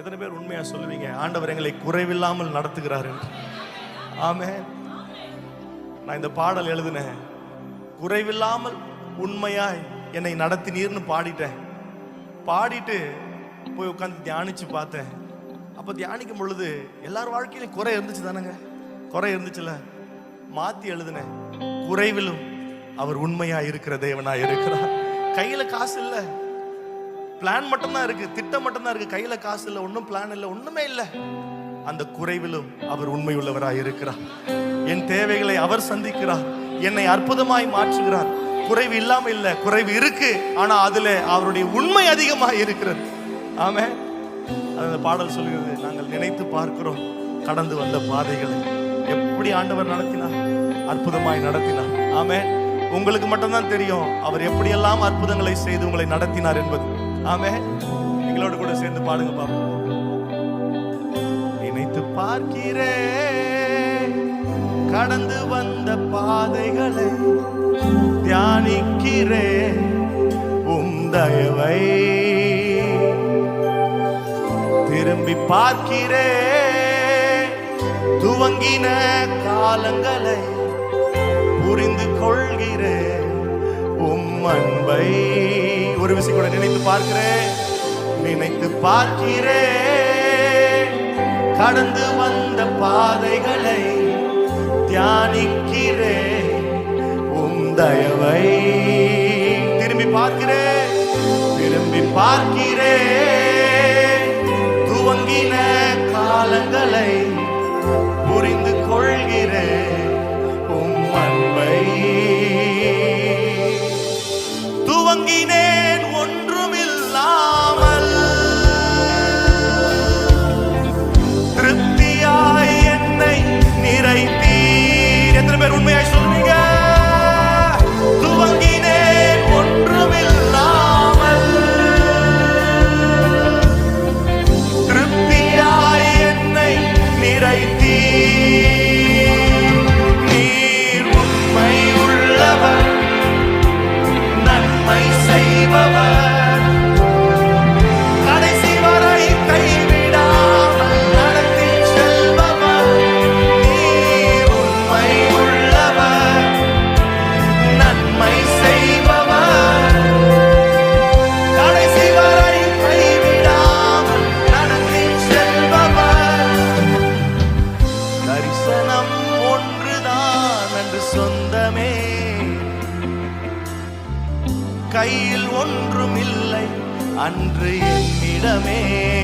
எத்தனை பேர் உண்மையா சொல்லுவீங்க? ஆண்டவர் எங்களை குறைவில்லாமல் நடத்துகிறார் என்று. ஆமே நான் இந்த பாடல் எழுதினேன். குறைவில்லாமல் உண்மையாய் என்னை நடத்தினீர்னு பாடிட்டேன். பாடிட்டு போய் உட்காந்து தியானிச்சு பார்த்தேன். அப்போ தியானிக்கும் பொழுது எல்லார் வாழ்க்கையிலும் குறை இருந்துச்சு தானேங்க? குறை இருந்துச்சுல? மாத்தி எழுதினேன். குறைவிலும் அவர் உண்மையா இருக்கிற தேவனா இருக்கிறார். கையில காசு இல்லை. பிளான் மட்டும்தான் இருக்கு. திட்டம் மட்டும்தான் இருக்கு. கையில காசு இல்லை ஒன்றும் பிளான் இல்லை ஒண்ணுமே இல்லை. அந்த குறைவிலும் அவர் உண்மையுள்ளவராய் இருக்கிறார். என் தேவைகளை அவர் சந்திக்கிறார். என்னை அற்புதமாய் மாற்றுகிறார். குறைவு இல்லாம இல்ல குறைவு இருக்கு. ஆனா அதுல அவருடைய உண்மை அதிகமாக இருக்கிறது. ஆமே அந்த பாடல் சொல்கிறது நாங்கள் நினைத்து பார்க்கிறோம் கடந்து வந்த பாதைகளை. எப்படி ஆண்டவர் நடத்தினார்? அற்புதமாய் நடத்தினார். ஆமே உங்களுக்கு மட்டும்தான் தெரியும் அவர் எப்படியெல்லாம் அற்புதங்களை செய்து உங்களை நடத்தினார் என்பது. ஆமே எங்களோட கூட சேர்ந்து பாடுங்க பாப்போம் நினைத்து பார்க்கிறே கடந்து வந்த பாதைகளை தியானிக்கிறே உம் தயவை. திரும்பி பார்க்கிறே துவங்கின காலங்களை புரிந்து கொள்கிறேன் உம் அன்பை. ஒரு விஷயம் கூட நினைத்து பார்க்கிறேன். நினைத்து பார்க்கிறேன் கடந்து வந்த பாதைகளை தியானிக்கிறேன் உம் தயவை திரும்பி பார்க்கிறேன் திரும்பி பார்க்கிறேன் துவங்கின காலங்களை தரிசனம் ஒன்றுதான் என்று சொந்தமே. கையில் ஒன்றும் இல்லை அன்று என்னிடமே.